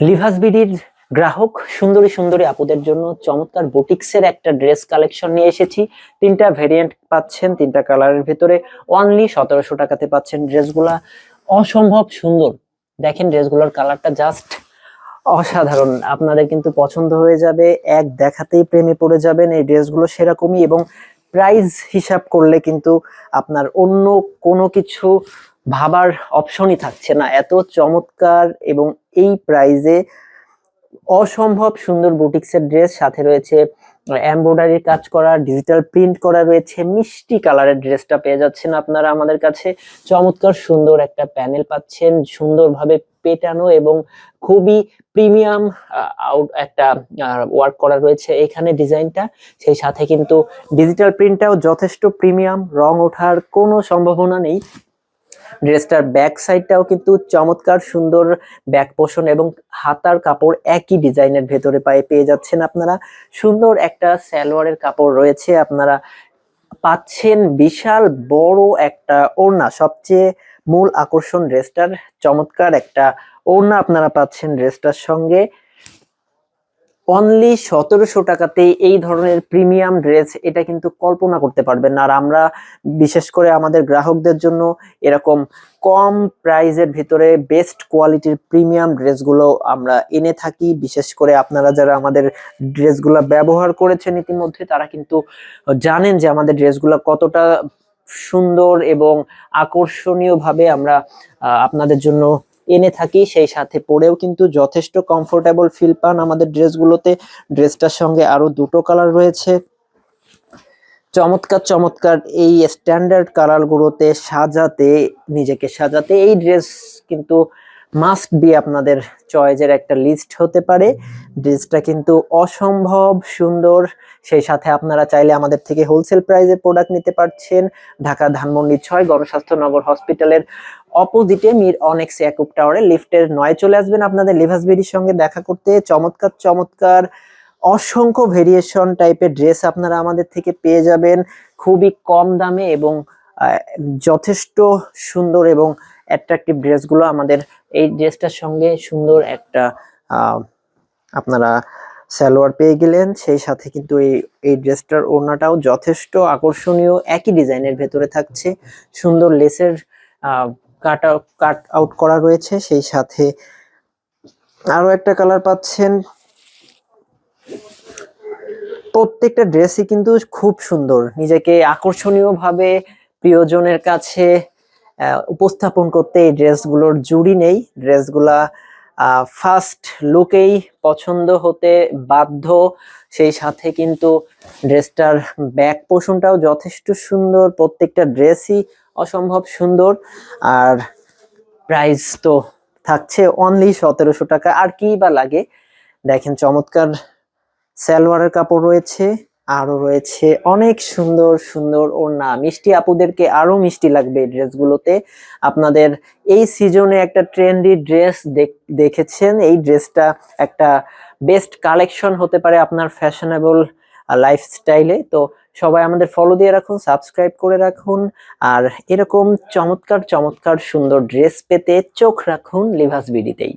লিভাস বিডির গ্রাহক সুন্দরী সুন্দরী আপুদের জন্য চমৎকার বুটিক্সের একটা ড্রেস কালেকশন নিয়ে এসেছি। তিনটা ভেরিয়েন্ট পাচ্ছেন, তিনটা কালারের ভিতরে অনলি সতেরোশো টাকাতে পাচ্ছেন ড্রেসগুলা। অসম্ভব সুন্দর। দেখেন ড্রেসগুলোর কালারটা জাস্ট অসাধারণ। আপনাদের কিন্তু পছন্দ হয়ে যাবে, এক দেখাতেই প্রেমে পড়ে যাবেন এই ড্রেসগুলো সেরকমই এবং প্রাইস হিসাব করলে কিন্তু আপনার অন্য কোনো কিছু ভাবার অপশনই থাকছে না। এত চমৎকার এবং এই প্রাইজে অসম্ভব সুন্দর বুটিক্সের ড্রেস সাথে রয়েছে। এমব্রয়ডারির কাজ করা ডিজিটাল প্রিন্ট করা রয়েছে, মিষ্টি কালারের ড্রেসটা পেয়ে যাচ্ছেন আপনারা আমাদের কাছে। চমৎকার সুন্দর একটা প্যানেল পাচ্ছেন, সুন্দরভাবে পেটানো এবং খুবই প্রিমিয়াম আউট একটা ওয়ার্ক করা রয়েছে এখানে ডিজাইনটা। সেই সাথে কিন্তু ডিজিটাল প্রিন্টটাও যথেষ্ট প্রিমিয়াম রং ওঠার কোনো সম্ভাবনা নেই। ড্রেসটার ব্যাক সাইডটাও কিন্তু চমৎকার, সুন্দর ব্যাক পোষণ এবং হাতার কাপড় একই ডিজাইনের ভেতরে পায়ে পেয়ে যাচ্ছেন আপনারা। সুন্দর একটা সালোয়ারের কাপড় রয়েছে, আপনারা পাচ্ছেন বিশাল বড় একটা ওড়না, সবচেয়ে মূল আকর্ষণ ড্রেসটার, চমৎকার একটা ওড়না আপনারা পাচ্ছেন ড্রেসটার সঙ্গে। অনলি সতেরোশো টাকাতে এই ধরনের প্রিমিয়াম ড্রেস এটা কিন্তু কল্পনা করতে পারবেন আর আমরা বিশেষ করে আমাদের গ্রাহকদের জন্য এরকম কম প্রাইজের ভিতরে বেস্ট কোয়ালিটির প্রিমিয়াম ড্রেসগুলো আমরা এনে থাকি। বিশেষ করে আপনারা যারা আমাদের ড্রেসগুলো ব্যবহার করেছেন ইতিমধ্যে, তারা কিন্তু জানেন যে আমাদের ড্রেসগুলো কতটা সুন্দর এবং আকর্ষণীয়ভাবে আমরা আপনাদের জন্য এনে থাকি, সেই সাথে পরেও কিন্তু যথেষ্ট কমফোর্টেবল ফিল পান আমাদের ড্রেসগুলোতে। ড্রেসটার সঙ্গে আরও দুটো কালার রয়েছে। চমৎকার চমৎকার এই স্ট্যান্ডার্ড কালারগুলোতে সাজাতে, নিজেকে সাজাতে এই ড্রেস কিন্তু মাস্ট বি আপনাদের চয়েজের একটা লিস্ট হতে পারে। ড্রেসটা কিন্তু অসম্ভব সুন্দর। সেই সাথে আপনারা চাইলে আমাদের থেকে হোলসেল প্রাইসে প্রোডাক্ট নিতে পারছেন। ঢাকা ধানমন্ডি ছয়, গণস্বাস্থ্য নগর হসপিটালের অপোজিটে মির অনেক্স একুপ টাওয়ারে লিফটের নয় চলে আসবেন আপনাদের লিভাস বেরির সঙ্গে দেখা করতে। চমৎকার চমৎকার, অসংখ্য ভেরিয়েশন টাইপের ড্রেস আপনারা আমাদের থেকে পেয়ে যাবেন। খুবই কম দামে এবং যথেষ্ট সুন্দর এবং অ্যাট্রাকটিভ ড্রেসগুলো আমাদের এই ড্রেসটার সঙ্গে সুন্দর একটা আপনারা সালোয়ার পেয়ে গেলেন। সেই সাথে কিন্তু এই এই ড্রেসটার ওড়নাটাও যথেষ্ট আকর্ষণীয়। একই ডিজাইনের ভেতরে থাকছে। সুন্দর লেসের কাট কাট আউট করা রয়েছে, সেই সাথে আরও একটা কালার পাচ্ছেন। প্রত্যেকটা ড্রেসই কিন্তু খুব সুন্দর। নিজেকে আকর্ষণীয় ভাবে প্রিয়জনের কাছে উপস্থাপন করতে এই ড্রেসগুলোর জুড়ি নেই। ড্রেসগুলা ফার্স্ট লুকেই পছন্দ হতে বাধ্য। সেই সাথে কিন্তু ড্রেসটার ব্যাক পোষণটাও যথেষ্ট সুন্দর। প্রত্যেকটা ড্রেসই অসম্ভব সুন্দর। আর প্রাইস তো থাকছে অনলি সতেরোশো টাকা। আর কি বা লাগে? দেখেন চমৎকার সালোয়ারের কাপড় রয়েছে, আরও রয়েছে অনেক সুন্দর সুন্দর ওড়না। মিষ্টি আপুদেরকে আরও মিষ্টি লাগবে এই ড্রেসগুলোতে। আপনাদের এই সিজনে একটা ট্রেন্ডি ড্রেস দেখেছেন? এই ড্রেসটা একটা বেস্ট কালেকশন হতে পারে আপনার ফ্যাশনেবল লাইফস্টাইলে তো সবাই আমাদের ফলো দিয়ে রাখুন সাবস্ক্রাইব করে রাখুন। আর এরকম চমৎকার চমৎকার সুন্দর ড্রেস পেতে চোখ রাখুন লিভাস বিডিতেই।